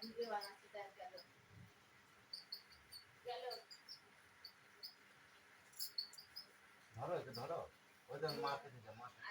Video বানাচ্ছে ধরো। ধরো ওই মাছ মাকে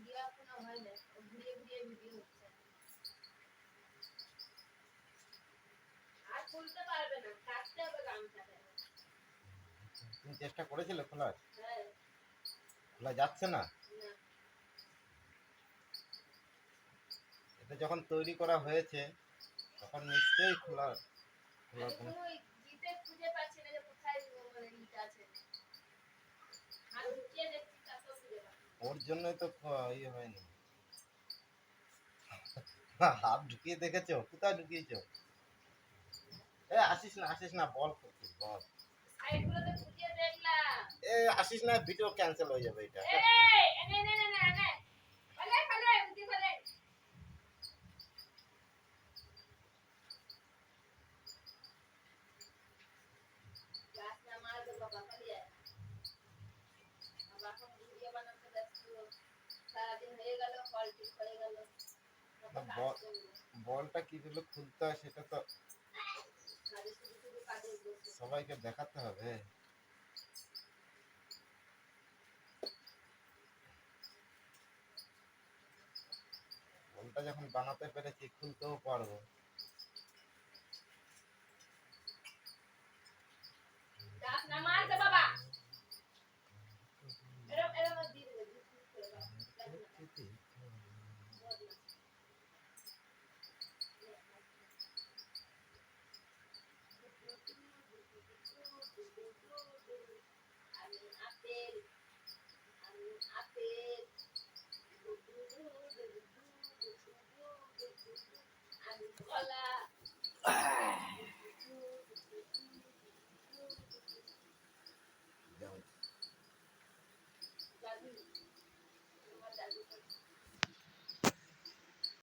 ভিডিও এখনও হয় না ঘুরিয়ে ঘুরিয়ে ভিডিও হচ্ছে। আর খুলতে পারবে না কাটতে হবে গামছাটা। তুমি চেষ্টা করেছিলে খোলার হ্যাঁ। খোলা যাচ্ছে না? এটা যখন তৈরি করা হয়েছে তখন নিশ্চয়ই খোলা খোলার আমি কোনো কোনো গিতে খুঁজে পাচ্ছি না যে কোথায় মানে ইটা আছে আর ঢুকিয়ে দেখছি তারপর খুঁজে পাচ্ছি না। ওর জন্যই তো ইয়ে হয়নি। হাত ঢুকিয়ে দেখেছ? কোথায় ঢুকিয়েছো? এ আসিস না আসিস না বল করছিস বল। এ আসিস না ভিডিও ক্যান্সেল হয়ে যাবে এটা। বলটা কি দিলে? খুলতে হয় সেটা তো সবাইকে দেখাতে হবে। বলটা যখন বানাতে পেরেছি খুলতেও পারব। del